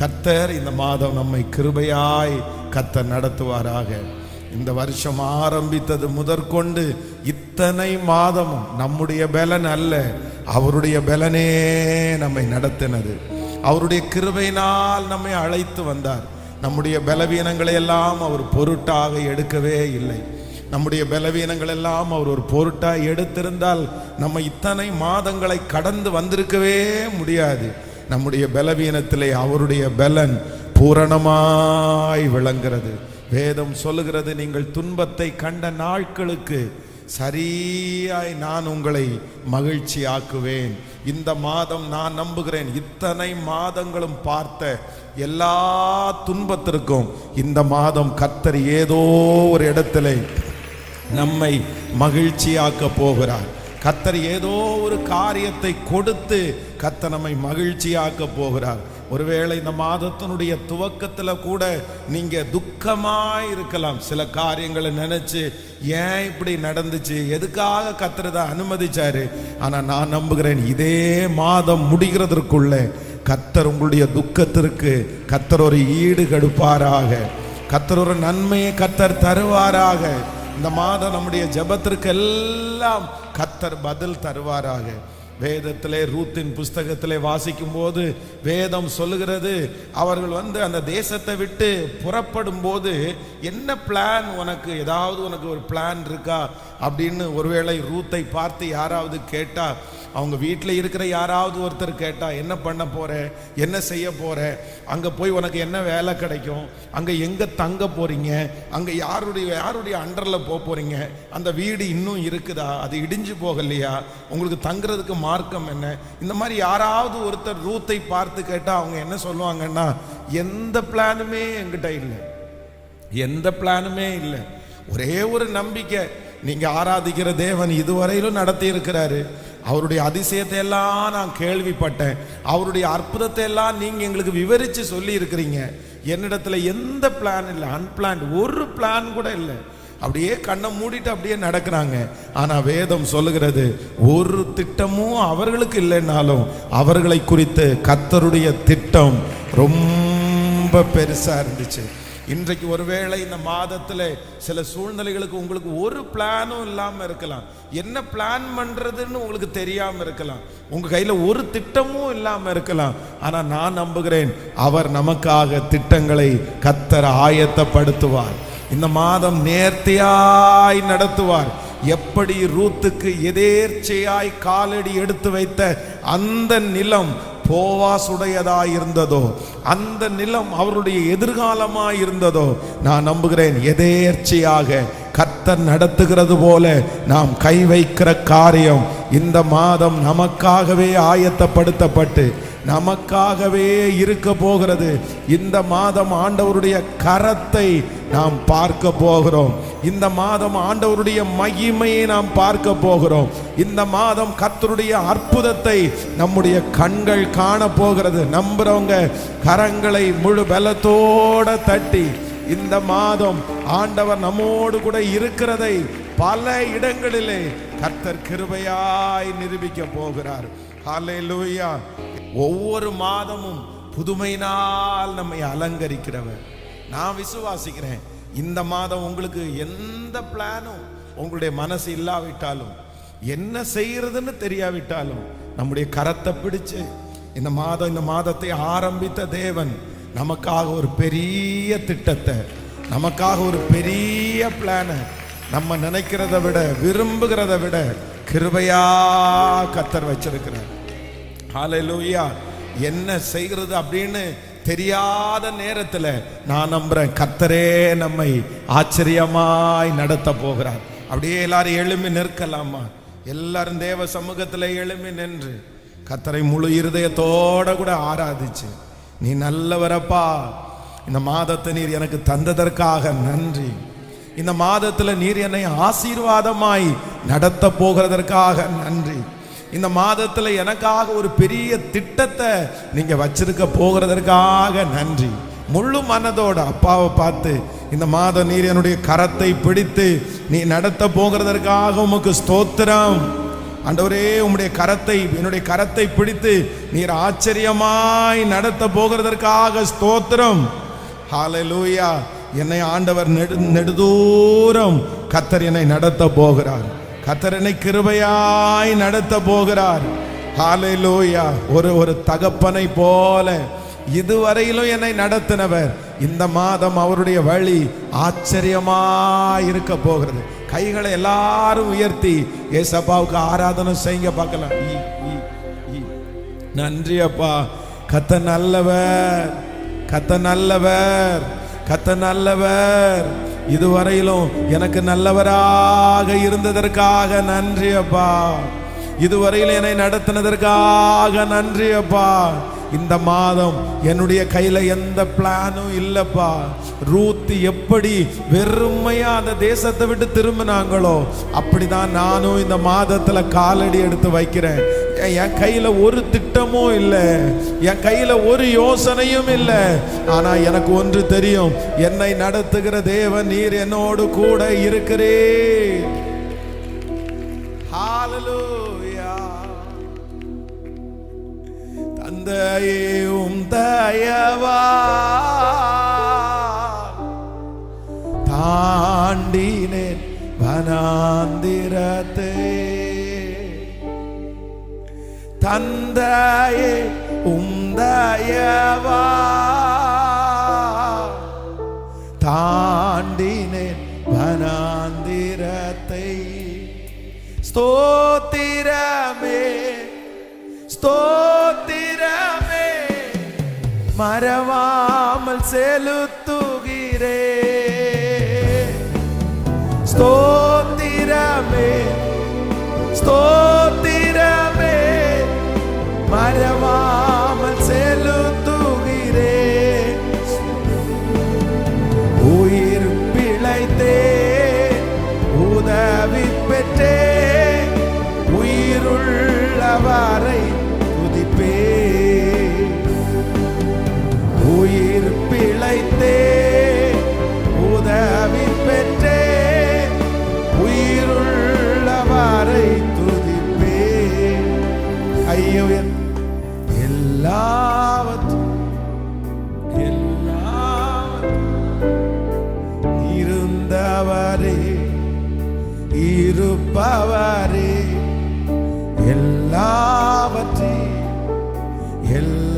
கத்தர் இந்த மாதம் நம்மை கிருபையாய் கத்தர் நடத்துவாராக. இந்த வருஷம் ஆரம்பித்தது முதற்கொண்டு இத்தனை மாதமும் நம்முடைய பலன் அல்ல அவருடைய பலனே நம்மை நடத்தினது. அவருடைய கிருபையினால் நம்மை அழைத்து வந்தார். நம்முடைய பலவீனங்களை எல்லாம் அவர் பொருட்டாக எடுக்கவே இல்லை. நம்முடைய பலவீனங்கள் எல்லாம் அவர் ஒரு பொருட்டாக எடுத்திருந்தால் நம்ம இத்தனை மாதங்களை கடந்து வந்திருக்கவே முடியாது. நம்முடைய பலவீனத்திலே அவருடைய பலன் பூரணமாய் விளங்கிறது வேதம் சொல்லுகிறது நீங்கள் துன்பத்தை கண்ட நாட்களுக்கு சரியாய் நான் உங்களை மகிழ்ச்சி ஆக்குவேன் இந்த மாதம் நான் நம்புகிறேன். இத்தனை மாதங்களும் பார்த்த எல்லா துன்பத்திற்கும் இந்த மாதம் கத்தர் ஏதோ ஒரு இடத்துல நம்மை மகிழ்ச்சியாக்க போகிறார். கத்தர் ஏதோ ஒரு காரியத்தை கொடுத்து கத்த நம்மை மகிழ்ச்சியாக்க போகிறார். ஒருவேளை இந்த மாதத்தினுடைய துவக்கத்தில் கூட நீங்கள் துக்கமாக இருக்கலாம். சில காரியங்களை நினச்சி ஏன் இப்படி நடந்துச்சு? எதுக்காக கத்துறதை அனுமதிச்சாரு? ஆனால் நான் நம்புகிறேன் இதே மாதம் முடிகிறதற்குள்ள கத்தர் உங்களுடைய துக்கத்திற்கு கத்தர் ஒரு ஈடு கடுப்பாராக. கத்தர் ஒரு நன்மையை கத்தர் தருவாராக. இந்த மாதம் நம்முடைய ஜெபத்திற்கு எல்லாம் கத்தர் பதில் தருவாராக. வேதத்திலே ரூத்தின் புஸ்தகத்திலே வாசிக்கும் போது வேதம் சொல்லுகிறது அவர்கள் வந்து அந்த தேசத்தை விட்டு புறப்படும் போது என்ன பிளான் உனக்கு ஏதாவது உனக்கு ஒரு பிளான் இருக்கா? அப்படின்னு ஒருவேளை ரூத்தை பார்த்து யாராவது கேட்டால் அவங்க வீட்டில் இருக்கிற யாராவது ஒருத்தர் கேட்டால் என்ன பண்ண போற? என்ன செய்ய போற? அங்கே போய் உனக்கு என்ன வேலை கிடைக்கும்? அங்கே எங்கே தங்க போறீங்க? அங்கே யாருடைய யாருடைய அண்டரில் போக போறீங்க? அந்த வீடு இன்னும் இருக்குதா? அது இடிஞ்சு போகலையா? உங்களுக்கு தங்குறதுக்கு மார்க்கம் என்ன? இந்த மாதிரி யாராவது ஒருத்தர் ரூத்தை பார்த்து கேட்டால் அவங்க என்ன சொல்லுவாங்கன்னா எந்த பிளானுமே எங்கிட்ட இல்லை. எந்த பிளானுமே இல்லை. ஒரே ஒரு நம்பிக்கை. நீங்க ஆராதிக்கிற தேவன் இதுவரையிலும் நடத்தி இருக்கிறாரு அவருடைய அதிசயத்தை எல்லாம் நான் கேள்விப்பட்டேன். அவருடைய அற்புதத்தை எல்லாம் நீங்கள் எங்களுக்கு விவரித்து சொல்லி இருக்கிறீங்க என்னிடத்துல எந்த பிளான் இல்லை அன்பிளான் ஒரு பிளான் கூட இல்லை. அப்படியே கண்ணை மூடிட்டு அப்படியே நடக்கிறாங்க. ஆனால் வேதம் சொல்லுகிறது ஒரு திட்டமும் அவர்களுக்கு இல்லைன்னாலும் அவர்களை குறித்து கத்தருடைய திட்டம் ரொம்ப பெருசாக இருந்துச்சு. இன்றைக்கு ஒருவேளை இந்த மாதத்தில் சில சூழ்நிலைகளுக்கு உங்களுக்கு ஒரு பிளானும் இல்லாமல் இருக்கலாம். என்ன பிளான் பண்ணுறதுன்னு உங்களுக்கு தெரியாமல் இருக்கலாம். உங்கள் கையில் ஒரு திட்டமும் இல்லாமல் இருக்கலாம். ஆனால் நான் நம்புகிறேன் அவர் நமக்காக திட்டங்களை கத்தர் ஆயத்தப்படுத்துவார். இந்த மாதம் நேர்த்தியாய் நடத்துவார். எப்படி ரூத்துக்கு எதேர்ச்சையாய் காலடி எடுத்து வைத்த அந்த நிலம் போவாசுடையதா இருந்ததோ அந்த நிலம் அவருடைய எதிர்காலமா இருந்ததோ நான் நம்புகிறேன் எதேர்ச்சியாக கத்தர் நடத்துகிறது போல நாம் கை வைக்கிற காரியம் இந்த மாதம் நமக்காகவே ஆயத்தப்படுத்தப்பட்டு நமக்காகவே இருக்க போகிறது. இந்த மாதம் ஆண்டவருடைய கரத்தை நாம் பார்க்க போகிறோம். இந்த மாதம் ஆண்டவருடைய மகிமையை நாம் பார்க்க போகிறோம். இந்த மாதம் கர்த்தருடைய அற்புதத்தை நம்முடைய கண்கள் காண போகிறது. நம்புறவங்க கரங்களை முழு பலத்தோட தட்டி இந்த மாதம் ஆண்டவர் நம்மோடு கூட இருக்கிறதை பல இடங்களிலே கர்த்தர் கிருபையாய் நிரூபிக்க போகிறார். ஹalleluya. ஒவ்வொரு மாதமும் புதுமையினால் நம்மை அலங்கரிக்கிறவர். நான் விசுவாசிக்கிறேன். இந்த மாதம் உங்களுக்கு எந்த பிளானும் உங்களுடைய மனசு இல்லாவிட்டாலும் என்ன செய்யறதுன்னு தெரியாவிட்டாலும் நம்முடைய கரத்தை பிடிச்சு இந்த மாதம் இந்த மாதத்தை ஆரம்பித்த தேவன் நமக்காக ஒரு பெரிய திட்டத்தை நமக்காக ஒரு பெரிய பிளானை நம்ம நினைக்கிறத விட விரும்புகிறத விட கிருபையா கத்தர் வச்சிருக்கிறார். ஹாலலூயா என்ன செய்கிறது அப்படின்னு தெரியாத நேரத்தில் நான் நம்புறேன். கத்தரே நம்மை ஆச்சரியமாய் நடத்த போகிறார். அப்படியே எல்லாரும் எழும்பி நிற்கலாமா? எல்லாரும் தேவ சமூகத்தில் எழும்பி நின்று கத்தரை முழு இருதயத்தோட கூட ஆராதிச்சு. நீ நல்லவரப்பா. இந்த மாதத்தை நீர் எனக்கு தந்ததற்காக நன்றி. இந்த மாதத்தில் நீர் என்னை ஆசீர்வாதமாய் நடத்த போகிறதற்காக நன்றி. இந்த மாதத்துல எனக்காக ஒரு பெரிய திட்டத்தை நீங்க வச்சிருக்க போகிறதற்காக நன்றி. முழு மனதோட அப்பாவை பார்த்து இந்த மாதம் நீர் என்னுடைய கரத்தை பிடித்து நீ நடத்த போகிறதற்காக உமக்கு ஸ்தோத்திரம். அண்டவரே உம்முடைய கரத்தை என்னுடைய கரத்தை பிடித்து நீர் ஆச்சரியமாய் நடத்த போகிறதற்காக ஸ்தோத்திரம். ஹalleluya என்னை ஆண்டவர் நெடு நெடுதூரம் கத்தர் என்னை நடத்த போகிறார். கத்தரனை கிருபையாய் நடத்த போகிறார். ஹalleluya. ஒரு ஒரு தகப்பனை போல இதுவரையிலும் என்னை நடத்தினவர். இந்த மாதம் அவருடைய வழி ஆச்சரியமா இருக்க போகிறது. கைகளை எல்லாரும் உயர்த்தி ஏசப்பாவுக்கு ஆராதனை செய்ய பார்க்கலாம். ஈ, ஈ, ஈ. நன்றி அப்பா கத்த நல்லவர். கத்த நல்லவர். கத்த நல்லவர். இதுவரையிலும் எனக்கு நல்லவராக இருந்ததற்காக நன்றி அப்பா. இதுவரையில் என்னை நடத்தினதற்காக நன்றி அப்பா. இந்த மாதம் என்னுடைய கையில் எந்த பிளானும் இல்லைப்பா. ரூத்து எப்படி வெறுமையாக அந்த தேசத்தை விட்டு திரும்பினாங்களோ அப்படிதான் நானும் இந்த மாதத்தில் காலடி எடுத்து வைக்கிறேன். என் கையில் கையில ஒரு திட்டமும் இல்லை. என் கையில ஒரு யோசனையும் இல்லை. ஆனா எனக்கு ஒன்று தெரியும். என்னை நடத்துகிற தேவன் நீர் என்னோடு கூட இருக்கிறேன் தந்தையே தந்தையும் தயவா. தாண்டினேன் வனாந்திரத்தே. தந்தையே உந்தயவா தாண்டினேன் வனாந்திரத்தை. ஸ்தோத்திரமே ஸ்தோத்திரமே. மறவாமல் செலுத்துகிறே. ஸ்தோ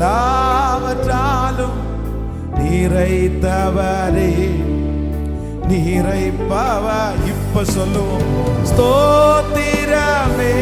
எல்லாவற்றாலும் நிறைத்தவரே நிறைப்பவ. இப்ப சொல்லுவோம் ஸ்தோத்திரமே ஸ்தோத்திரமே.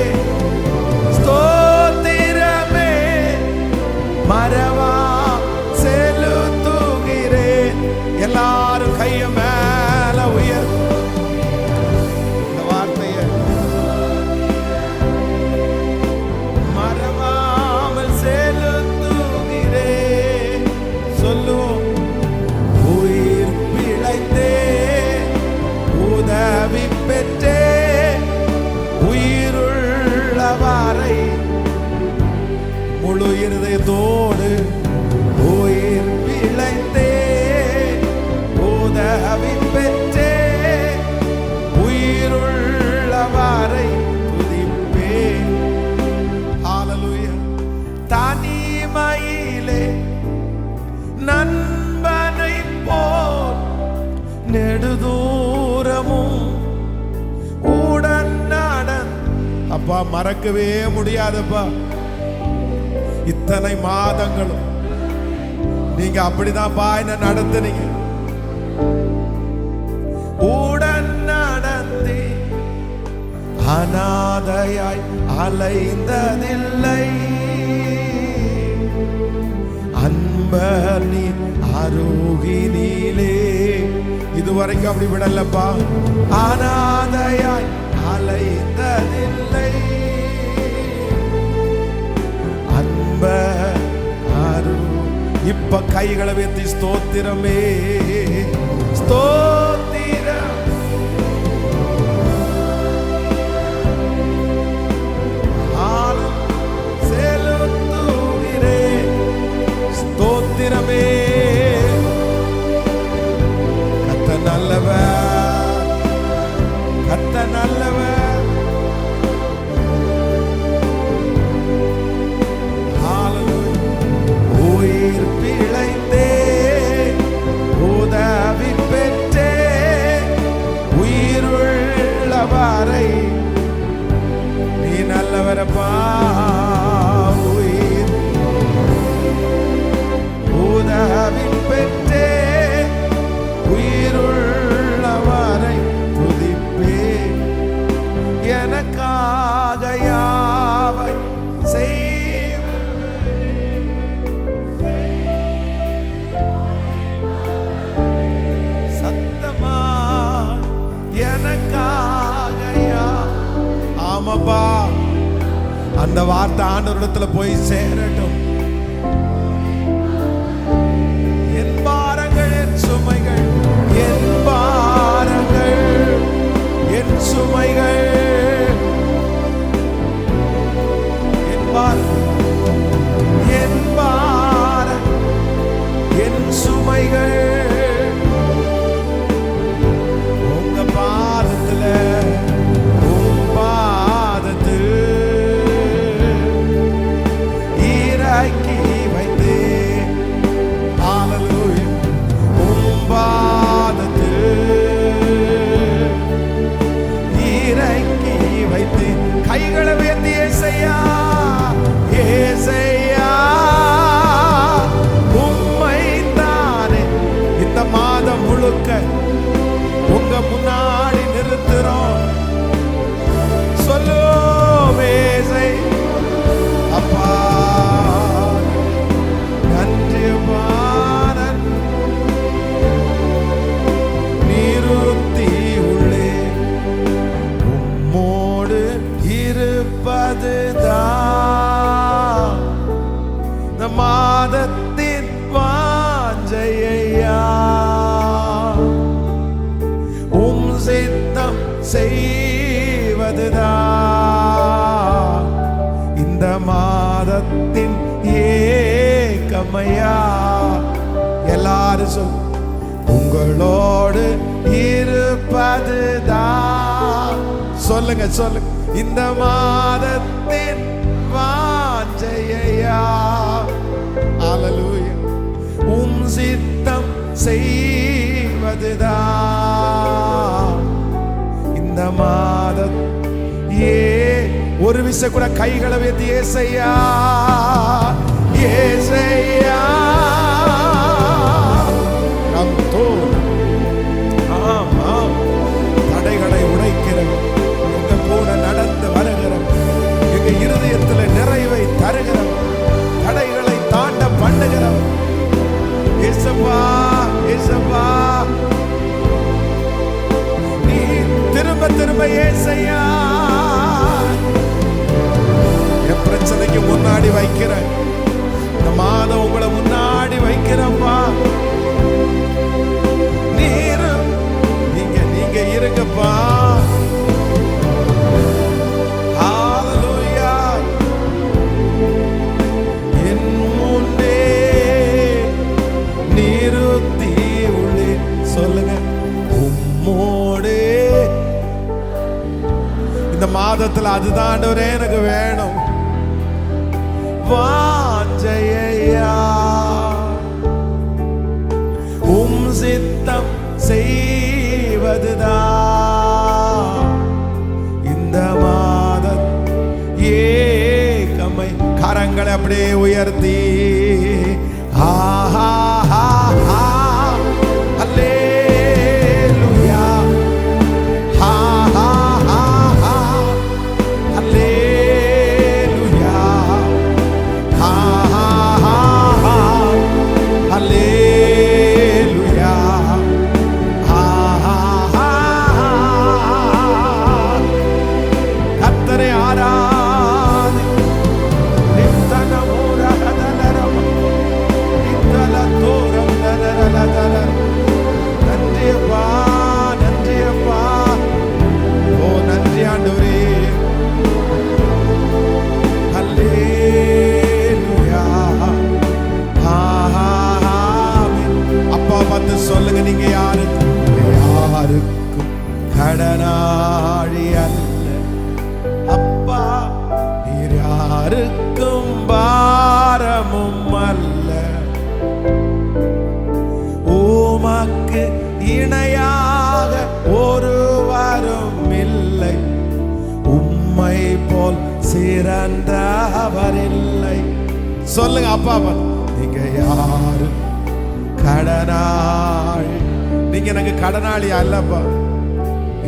மறக்கவே முடியாதப்பா. இத்தனை மாதங்களும் நீங்க அப்படிதான் பா என்ன நடத்துனீங்க. உடன் நடந்தே அனாதையாய் அலைந்ததில்லை. அன்பர் நீ அருகினிலே இதுவரைக்கும் அப்படி விடலப்பா. அனாதையாய் அலைந்ததில்லை. இப்ப கைகளை வைத்து ஸ்தோத்திரமே. ஸ்தோ para a. அந்த வார்த்தை ஆண்டவரிடத்துல போய் சேரட்டும். என் பாரங்கள் என் சுமைகள் என் பாரங்கள் என் சுமைகள். என் பாரங்கள் என் பார என் சுமைகள். உங்களோடு இருப்பதுதான் சொல்லுங்க சொல்லுங்க. இந்த மாதத்தின் வாஞ்சையா அலலூய உம் சித்தம் செய்வதுதான் இந்த மாதம் ஏ ஒரு விச கூட கைகளை வைத்து ஏசையா ஏசையா. தடைகளை உடைக்கிறவர் எங்க கூட நடந்து வருகிறவர் எங்க இருதயத்தில் நிறைவை தருகிறவர் தடைகளை தாண்ட பண்ணுகிறவர் இயேசப்பா இயேசப்பா நீ திரும்ப திரும்ப ஏசையா. என் பிரச்சனைக்கு முன்னாடி வைக்கிறேன். இந்த மாதம் உங்களை முன்னாடி வைக்கிறப்பா இருங்கப்பா. சொல்லுங்க. உம்மோடே. இந்த மாதத்துல அதுதான் எனக்கு வேணும். வாஞ்சைய. கரங்களை அப்படியே உயர்த்தி ஆஹா அப்பா நீங்க யாரு? கடனாளி. நீங்க எனக்கு கடனாளி அல்லப்பா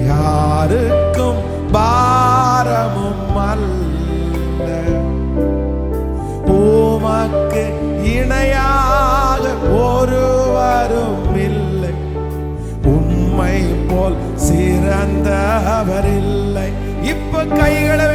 யாருக்கும் பாரமும் அல்ல. உமக்கு இணையாக ஒருவரும் இல்லை. உண்மை போல் சிறந்தவர் இல்லை இப்ப கைகளை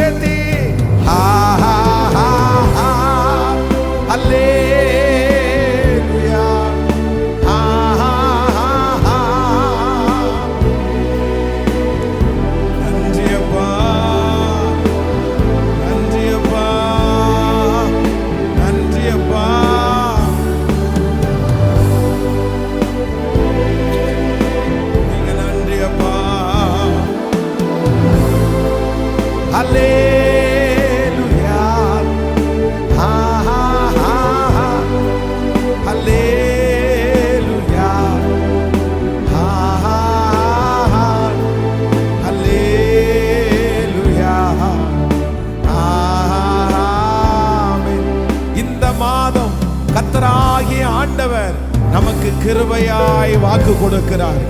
நமக்கு கிருபையாய் வாக்கு கொடுக்கிறார்.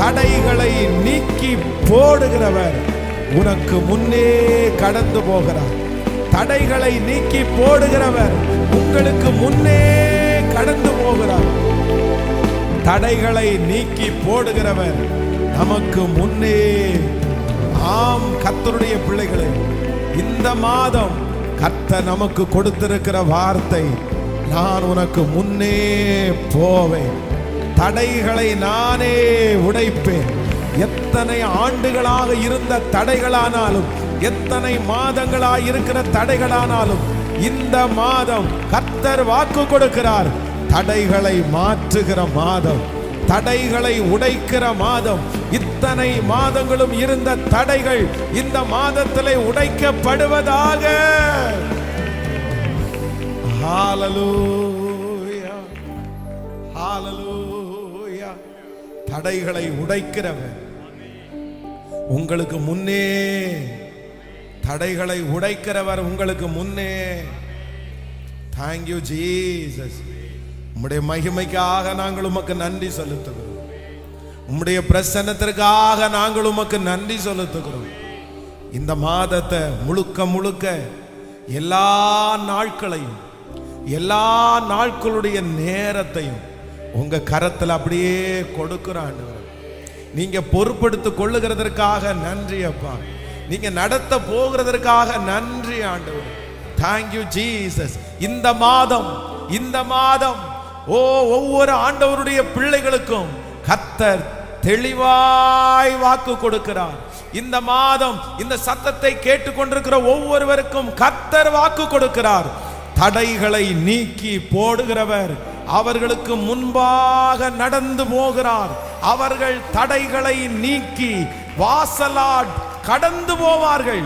தடைகளை நீக்கி போடுகிறவர் உனக்கு முன்னே கடந்து போகிறார். தடைகளை நீக்கி போடுகிறவர் உங்களுக்கு முன்னே கடந்து போகிறார். தடைகளை நீக்கி போடுகிறவர் நமக்கு முன்னே. ஆம் கத்தருடைய பிள்ளைகளை இந்த மாதம் கத்த நமக்கு கொடுத்திருக்கிற வார்த்தை நான் உனக்கு முன்னே போவேன். தடைகளை நானே உடைப்பேன். எத்தனை ஆண்டுகளாக இருந்த தடைகளானாலும் எத்தனை மாதங்களாய் இருக்கிற தடைகளானாலும் இந்த மாதம் கத்தர் வாக்கு கொடுக்கிறார். தடைகளை மாற்றுகிற மாதம் தடைகளை உடைக்கிற மாதம் இத்தனை மாதங்களும் இருந்த தடைகள் இந்த மாதத்திலே உடைக்கப்படுவதாக. தடைகளை உடைக்கிறவர் உங்களுக்கு முன்னே தடைகளை உடைக்கிறவர் உங்களுக்கு முன்னே. தேங்க்யூ ஜீசஸ் உம்முடைய மகிமைக்காக நாங்கள் உமக்கு நன்றி செலுத்துகிறோம். உம்முடைய பிரசன்னத்திற்காக நாங்கள் உமக்கு நன்றி செலுத்துகிறோம். இந்த மாதத்தை முழுக்க முழுக்க எல்லா நாட்களையும் எல்லா நாட்களுடைய நேரத்தையும் உங்க கரத்தில் அப்படியே கொடுக்கிற ஆண்டவர். நீங்க பொறுப்படுத்து கொள்ளுகிறதற்காக நன்றி அப்பா. நீங்க நடத்த போகிறதற்காக நன்றி ஆண்டவர். தேங்க்யூ ஜீசஸ் இந்த மாதம் இந்த மாதம் ஓ ஒவ்வொரு ஆண்டவருடைய பிள்ளைகளுக்கும் கத்தர் தெளிவாய் வாக்கு கொடுக்கிறார். இந்த மாதம் இந்த சத்தத்தை கேட்டுக்கொண்டிருக்கிற ஒவ்வொருவருக்கும் கத்தர் வாக்கு கொடுக்கிறார். தடைகளை நீக்கி போடுகிறவர் அவர்களுக்கு முன்பாக நடந்து போகிறார். அவர்கள் தடைகளை நீக்கி வாசலாட் கடந்து போவார்கள்.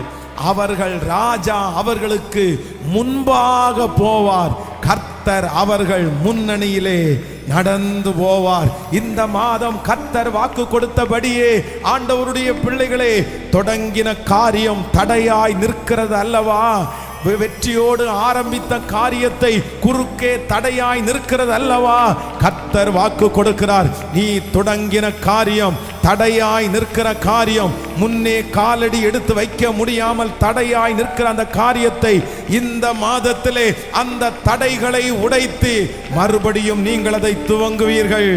அவர்கள் ராஜா அவர்களுக்கு முன்பாக போவார். கர்த்தர் அவர்கள் முன்னணியிலே நடந்து போவார். இந்த மாதம் கர்த்தர் வாக்கு கொடுத்தபடியே ஆண்டவருடைய பிள்ளைகளே தொடங்கின காரியம் தடையாய் நிற்கிறது அல்லவா? வெற்றியோடு ஆரம்பித்த காரியத்தை குறுக்கே தடையாய் நிற்கிறது அல்லவா கத்தர் வாக்கு கொடுக்கிறார். நீ தொடங்கின காரியம் தடையாய் நிற்கிற காரியம் முன்னே காலடி எடுத்து வைக்க முடியாமல் தடையாய் நிற்கிற அந்த காரியத்தை இந்த மாதத்திலே அந்த தடைகளை உடைத்து மறுபடியும் நீங்கள் அதை துவங்குவீர்கள்.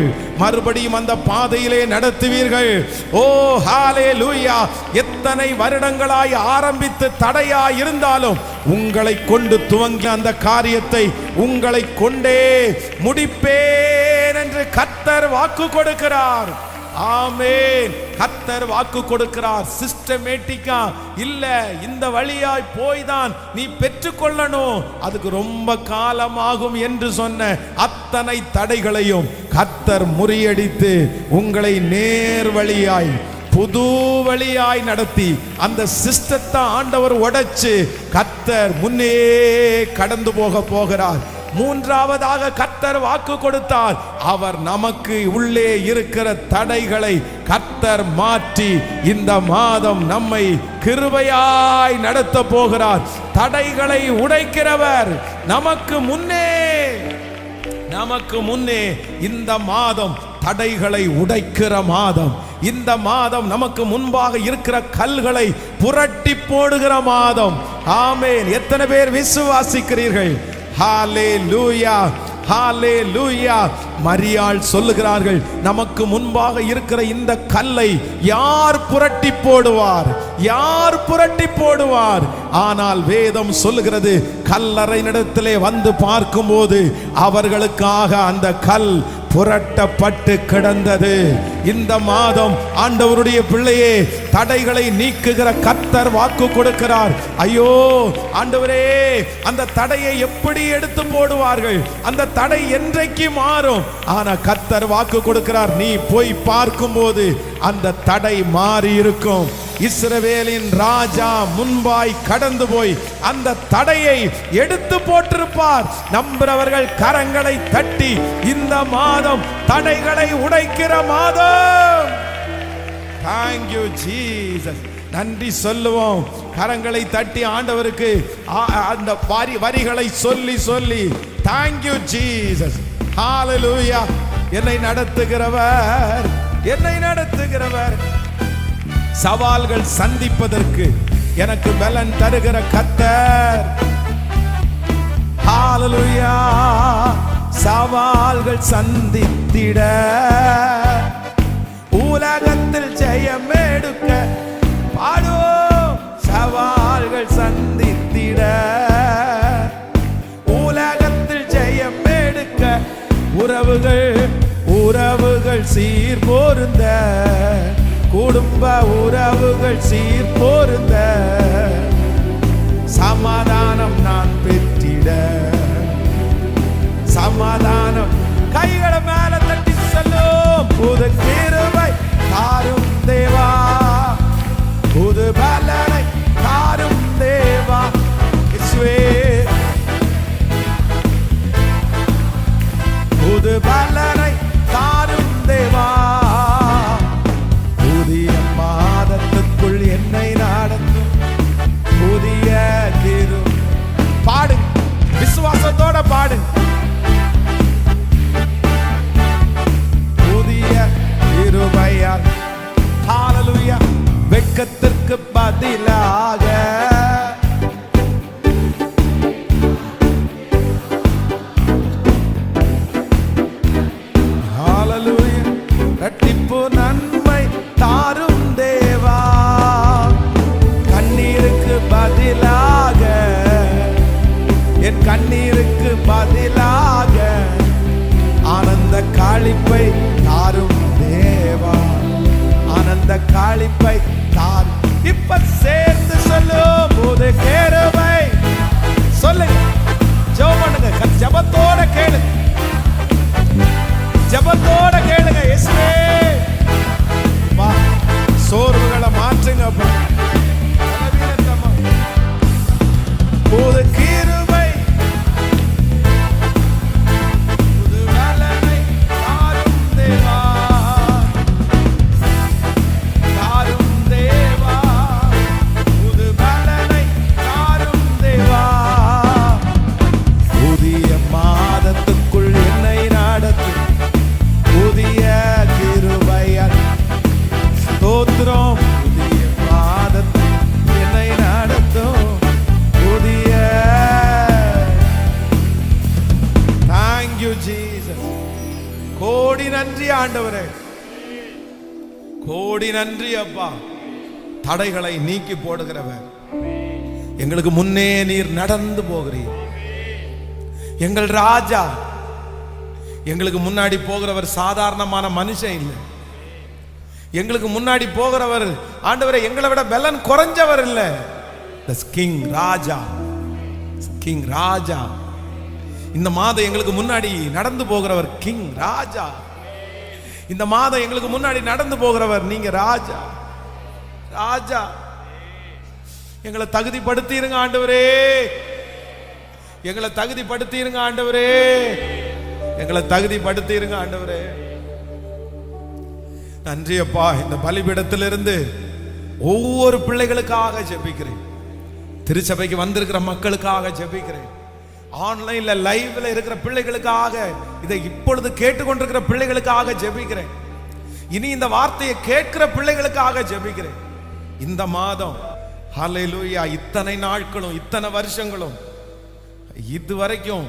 மறுபடியும் அந்த பாதையிலே நடத்துவீர்கள். ஓ ஹாலே லூயா எத்தனை வருடங்களாய் ஆரம்பித்து தடையாய் இருந்தாலும் உங்களை கொண்டு துவங்கிய அந்த காரியத்தை உங்களை கொண்டே முடிப்பேன் என்று கத்தர் வாக்கு கொடுக்கிறார். ஆமேன். கத்தர் வாக்கு கொடுக்கிறார். சிஸ்டமேட்டிக்கா இல்ல இந்த வழியாய் போய் தான் நீ பெற்றுக்கொள்ளணும். அதுக்கு ரொம்ப காலமாகும் என்று சொன்ன அத்தனை தடைகளையும் கத்தர் முறியடித்து உங்களை நேர் வழியாய் புது வழியாய் நடத்தி அந்த சிஸ்டத்தை ஆண்டவர் உடைச்சு கத்தர் முன்னே கடந்து போக போகிறார். மூன்றாவதாக கத்தர் வாக்கு கொடுத்தார். அவர் நமக்கு உள்ளே இருக்கிற தடைகளை கத்தர் மாற்றி இந்த மாதம் நம்மை கிருபையாய் நடத்த போகிறார். தடைகளை உடைக்கிறவர் நமக்கு முன்னே நமக்கு முன்னே இந்த மாதம் தடைகளை உடைக்கிற மாதம். இந்த மாதம் நமக்கு முன்பாக இருக்கிற கல்களை புரட்டி போடுகிற மாதம். ஆமேன். எத்தனை பேர் விசுவாசிக்கிறீர்கள்? ஹாலே லூயா ஹாலே லூயா மரியாள் சொல்லுகிறார்கள் நமக்கு முன்பாக இருக்கிற இந்த கல்லை யார் புரட்டி போடுவார்? யார் புரட்டி போடுவார்? ஆனால் வேதம் சொல்லுகிறது கல்லறை இடத்திலே வந்து பார்க்கும்போது அவர்களுக்காக அந்த கல் புரட்டப்பட்டு கிடந்தது. இந்த மாதம் ஆண்டவருடைய பிள்ளையே தடைகளை நீக்குகிற கத்தர் வாக்கு கொடுக்கிறார். ஐயோ ஆண்டவரே அந்த தடையை எப்படி எடுத்து போடுவார்கள்? அந்த தடை என்றைக்கு மாறும்? ஆனா கத்தர் வாக்கு கொடுக்கிறார். நீ போய் பார்க்கும்போது அந்த தடை மாறி இருக்கும் இஸ்ரவேலின் ராஜா முன்பாய் கடந்து போய் அந்த தடையை எடுத்து போட்டிருப்பார். நம்புறவர்கள் கரங்களை தட்டி இந்த மாதம் தடைகளை உடைக்கிற மாதம். தேங்க்யூ ஜீசஸ் நன்றி சொல்லுவோம். கரங்களை தட்டி ஆண்டவருக்கு ஆ- அந்த வரி வரிகளை சொல்லி சொல்லி. தேங்க்யூ ஜீசஸ் ஹாலலூயா என்னை நடத்துகிறவர். என்னை நடத்துகிறவர். சவால்கள் சந்திப்பதற்கு எனக்கு பலன் தருகிற கத்தர் ஹalleluya சவால்கள் சந்தித்திட. உலகத்தில் ஜெயம் எடுக்க பாடுவோம். சவால்கள் சந்தித்திட. உலகத்தில் ஜெயம் எடுக்க உறவுகள் உறவுகள் சீர் பொருந்த. குடும்ப உறவுகள் சீர் பொருந்த சமாதானம் நான் பெற்றிட சமாதானம் கைகளை மேல தட்டி செல்லும் புது கிருவை தாரும் தேவா கண்ணீருக்கு பதிலாக ஆனந்த காளிப்பை தாரும் தேவா. ஆனந்த காளிப்பை தார் இப்ப சேர்ந்து சொல்லும் போது கேருவை சொல்லுங்க ஜெபம் பண்ணுங்க. கத் கேளுங்க. ஜெபத்தோட கேளுங்க இஸ்ரே வா சோர்வுகளை மாற்றுங்க அப்பா. பலவீனத்தை நன்றி அப்பா. தடைகளை நீக்கி போடுகிறவர். எங்களுக்கு முன்னே நீர் நடந்து போகிறீர். எங்கள் ராஜா. எங்களுக்கு முன்னாடி போகிறவர் சாதாரணமான மனுஷன் இல்லை. எங்களுக்கு முன்னாடி போகிறவர் ஆண்டவரை எங்களை விட பலன் குறைஞ்சவர் இல்லை. கிங் ராஜா. கிங் ராஜா. இந்த மாதம் எங்களுக்கு முன்னாடி நடந்து போகிறவர் கிங் ராஜா. இந்த மாதம் எங்களுக்கு முன்னாடி நடந்து போகிறவர் நீங்க ராஜா. ராஜா. எங்களை தகுதிப்படுத்திருங்க ஆண்டவரே. எங்களை தகுதிப்படுத்திருங்க ஆண்டவரே. எங்களை தகுதிப்படுத்திருங்க ஆண்டவரே. நன்றி அப்பா. இந்த பலிபீடத்திலிருந்து ஒவ்வொரு பிள்ளைகளுக்காக ஜெபிக்கிறேன். திருச்சபைக்கு வந்திருக்கிற மக்களுக்காக ஜெபிக்கிறேன். ஆன்லைன்ல லைவ்ல இருக்கிற பிள்ளைகளுக்காக இதை இப்பொழுது கேட்டுக்கொண்டிருக்கிற பிள்ளைகளுக்காக ஜெபிக்கிறேன். இனி இந்த வார்த்தையை கேட்கிற பிள்ளைகளுக்காக ஜெபிக்கிறேன். இந்த மாதம் ஹalleluya இத்தனை நாட்களும் இத்தனை வருஷங்களும் இது வரைக்கும்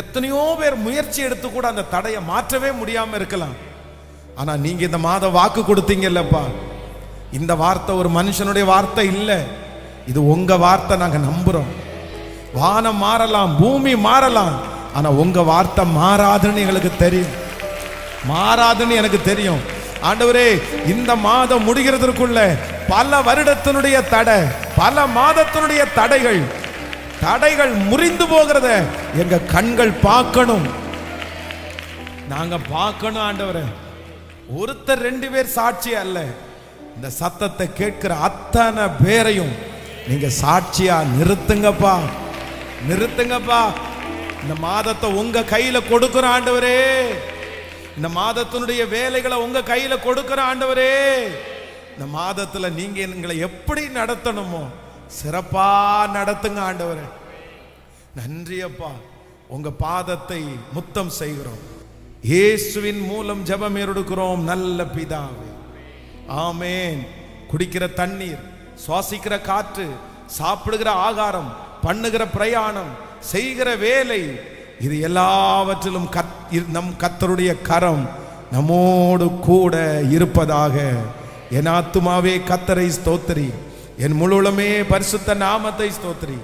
எத்தனையோ பேர் முயற்சி எடுத்து கூட அந்த தடையை மாற்றவே முடியாம இருக்கலாம். ஆனா நீங்க இந்த மாதம் வாக்கு கொடுத்தீங்கல்லப்பா இந்த வார்த்தை ஒரு மனுஷனுடைய வார்த்தை இல்லை. இது உங்க வார்த்தை நாங்க நம்புறோம். வானம் மாறலாம் பூமி மாறலாம். ஆனால் உங்கள் வார்த்தை மாறாதுன்னு எங்களுக்கு தெரியும். மாறாதுன்னு எனக்கு தெரியும். ஆண்டவரே இந்த மாதம் முடிகிறதுக்குள்ள பல வருடத்தினுடைய தடை பல மாதத்தினுடைய தடைகள் தடைகள் முறிந்து போகிறத எங்க கண்கள் பார்க்கணும். நாங்க பார்க்கணும் ஆண்டவரே. ஒருத்தர் ரெண்டு பேர் சாட்சி அல்ல. இந்த சத்தத்தை கேட்கிற அத்தனை பேரையும் நீங்க சாட்சியா நிறுத்துங்கப்பா. நிறுத்துங்கப்பா. இந்த மாதத்தை உங்க கையில கொடுக்கிற ஆண்டவரே. இந்த மாதத்தினுடைய வேலைகளை உங்க கையில கொடுக்கிற ஆண்டவரே. இந்த மாதத்துல நீங்க எங்களை எப்படி நடத்தணுமோ சிறப்பா நடத்துங்க ஆண்டவரே. நன்றி அப்பா. உங்க பாதத்தை முத்தம் செய்கிறோம். இயேசுவின் மூலம் ஜபம் எடுக்கிறோம் நல்ல பிதாவே. ஆமேன். குடிக்கிற தண்ணீர் சுவாசிக்கிற காற்று சாப்பிடுகிற ஆகாரம் பண்ணுகிற பிரயாணம் செய்கிற வேலை இது எல்லாவற்றிலும் கத் நம் கத்தருடைய கரம் நம்மோடு கூட இருப்பதாக. என் ஆத்துமாவே கத்தரை ஸ்தோத்திரி. என் முழுளமே பரிசுத்த நாமத்தை ஸ்தோத்திரி.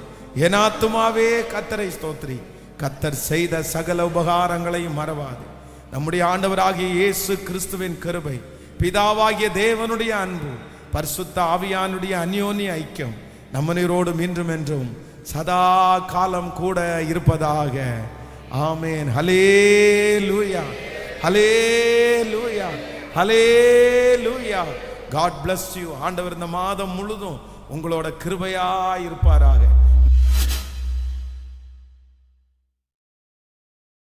என் ஆத்துமாவே கத்தரை ஸ்தோத்திரி. கத்தர் செய்த சகல உபகாரங்களையும் மறவாது. நம்முடைய ஆண்டவராகிய இயேசு கிறிஸ்துவின் கிருபை பிதாவாகிய தேவனுடைய அன்பு பரிசுத்த ஆவியானுடைய அந்யோன்ய ஐக்கியம் நம்மனீரோடும் இன்றும் என்றும் சதா காலம் கூட இருப்பதாக. ஆமேன். ஹலே லூயா ஹலே லூயா ஹலே லூயா காட் பிளஸ் யூ ஆண்டவர் இந்த மாதம் முழுதும் உங்களோட கிருபையா இருப்பாராக.